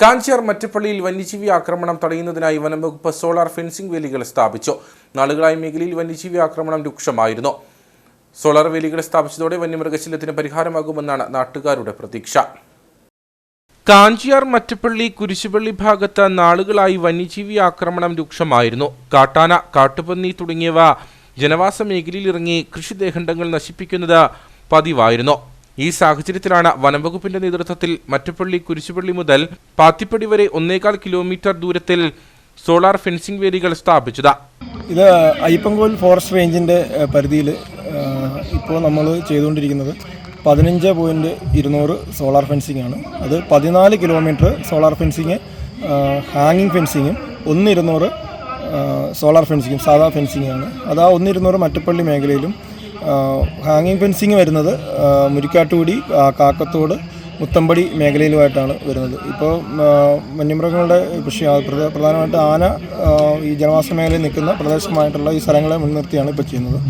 കാഞ്ചിയാർ മറ്റപ്പള്ളിയിൽ വന്യജീവി ആക്രമണം തടയുന്നതിനായി വനംവകുപ്പ് സോളാർ ഫെൻസിംഗ് വേലികൾ സ്ഥാപിച്ചു. നാളുകളായി മേഖലയിൽ വന്യജീവി ആക്രമണം രൂക്ഷമായിരുന്നു. സോളാർ വേലികൾ സ്ഥാപിച്ചതോടെ വന്യമൃഗശല്യത്തിന് പരിഹാരമാകുമെന്നാണ് നാട്ടുകാരുടെ പ്രതീക്ഷ. കാഞ്ചിയാർ മറ്റപ്പള്ളി കുരിശുപള്ളി ഭാഗത്ത് നാളുകളായി വന്യജീവി ആക്രമണം രൂക്ഷമായിരുന്നു. കാട്ടാന കാട്ടുപന്നി തുടങ്ങിയവ ജനവാസ മേഖലയിൽ ഇറങ്ങി കൃഷിദേഹണ്ഡങ്ങൾ നശിപ്പിക്കുന്നത് പതിവായിരുന്നു. ഈ സാഹചര്യത്തിലാണ് വനംവകുപ്പിന്റെ നേതൃത്വത്തിൽ മറ്റപ്പള്ളി കുരിശുപള്ളി മുതൽ പാത്തിപ്പടി വരെ ഒന്നേകാൽ കിലോമീറ്റർ ദൂരത്തിൽ സോളാർ ഫെൻസിംഗ് വേലികൾ സ്ഥാപിച്ചത്. ഇത് അയ്യപ്പൻകോൽ ഫോറസ്റ്റ് റേഞ്ചിന്റെ പരിധിയിൽ ഇപ്പോൾ നമ്മൾ ചെയ്തുകൊണ്ടിരിക്കുന്നത് പതിനഞ്ച് പോയിന്റ് ഇരുന്നൂറ് സോളാർ ഫെൻസിംഗ് ആണ്. അത് പതിനാല് കിലോമീറ്റർ സോളാർ ഫെൻസിങ് ഹാങ്ങിങ് ഫെൻസിങ്ങും ഒന്ന് ഇരുന്നൂറ് സോളാർ ഫെൻസിങ്ങും സാധാ ഫെൻസിങ്ങാണ് അത് ആ ഒന്നിരുന്നൂറ് മറ്റപ്പള്ളി മേഖലയിലും ഹാങ്ങിങ് ഫെൻസിങ് വരുന്നത് മുരിക്കാട്ടുകൂടി കാക്കത്തോട് മുത്തമ്പടി മേഖലയിലുമായിട്ടാണ് വരുന്നത്. ഇപ്പോൾ വന്യമൃഗങ്ങളുടെ കൃഷി പ്രധാനമായിട്ട് ആന ഈ ജനവാസ മേഖലയിൽ നിൽക്കുന്ന പ്രദേശമായിട്ടുള്ള ഈ സ്ഥലങ്ങളെ മുൻനിർത്തിയാണ് ഇപ്പോൾ ചെയ്യുന്നത്.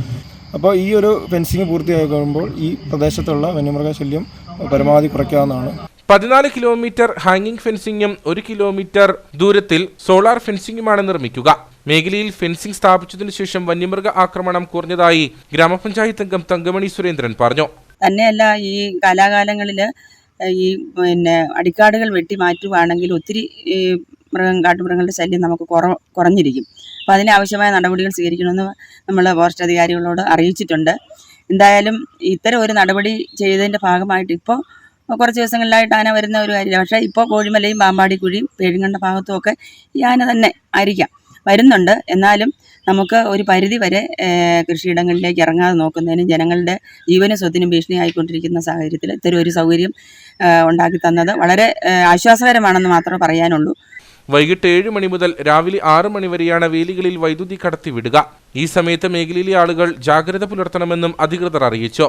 അപ്പോൾ ഈ ഒരു ഫെൻസിങ് പൂർത്തിയായി കഴിയുമ്പോൾ ഈ പ്രദേശത്തുള്ള വന്യമൃഗ ശല്യം പരമാവധി കുറയ്ക്കാവുന്നതാണ്. പതിനാല് കിലോമീറ്റർ ഹാങ്ങിങ് ഫെൻസിങ്ങും ഒരു കിലോമീറ്റർ ദൂരത്തിൽ സോളാർ ഫെൻസിങ്ങുമാണ് നിർമ്മിക്കുക. മേഖലയിൽ ഫെൻസിംഗ് സ്ഥാപിച്ചതിനു ശേഷം വന്യമൃഗ ആക്രമണം കുറഞ്ഞതായി ഗ്രാമപഞ്ചായത്ത് അംഗം തങ്കമണി സുരേന്ദ്രൻ പറഞ്ഞു. തന്നെയല്ല ഈ കാലാകാലങ്ങളിൽ ഈ പിന്നെ അടിക്കാടുകൾ വെട്ടി മാറ്റുവാണെങ്കിൽ ഒത്തിരി മൃഗം കാട്ടുമൃഗങ്ങളുടെ ശല്യം നമുക്ക് കുറ കുറഞ്ഞിരിക്കും. അപ്പം അതിനാവശ്യമായ നടപടികൾ സ്വീകരിക്കണമെന്ന് നമ്മൾ ഫോറസ്റ്റ് അധികാരികളോട് അറിയിച്ചിട്ടുണ്ട്. എന്തായാലും ഇത്തരം ഒരു നടപടി ചെയ്തതിന്റെ ഭാഗമായിട്ട് ഇപ്പോൾ കുറച്ച് ദിവസങ്ങളിലായിട്ട് ആന വരുന്ന ഒരു കാര്യമില്ല. പക്ഷേ ഇപ്പോൾ കോഴിമലയും പാമ്പാടിക്കുഴിയും പേഴുങ്കണ്ട ഭാഗത്തും ഒക്കെ ഈ ആന തന്നെ ആയിരിക്കാം. വരുന്നുണ്ട്. എന്നാലും നമുക്ക് ഒരു പരിധി വരെ കൃഷിയിടങ്ങളിലേക്ക് ഇറങ്ങാതെ നോക്കുന്നതിനും ജനങ്ങളുടെ ജീവനും സ്വത്തിനും ഭീഷണിയായിക്കൊണ്ടിരിക്കുന്ന സാഹചര്യത്തിൽ ഇത്തരം ഒരു സൗകര്യം ഉണ്ടാക്കി തന്നത് വളരെ ആശ്വാസകരമാണെന്ന് മാത്രമേ പറയാനുള്ളൂ. വൈകിട്ട് ഏഴ് മണി മുതൽ രാവിലെ ആറ് മണി വരെയാണ് വേലികളിൽ വൈദ്യുതി കടത്തിവിടുക. ഈ സമയത്ത് മേഖലയിലെ ആളുകൾ ജാഗ്രത പുലർത്തണമെന്നും അധികൃതർ അറിയിച്ചു.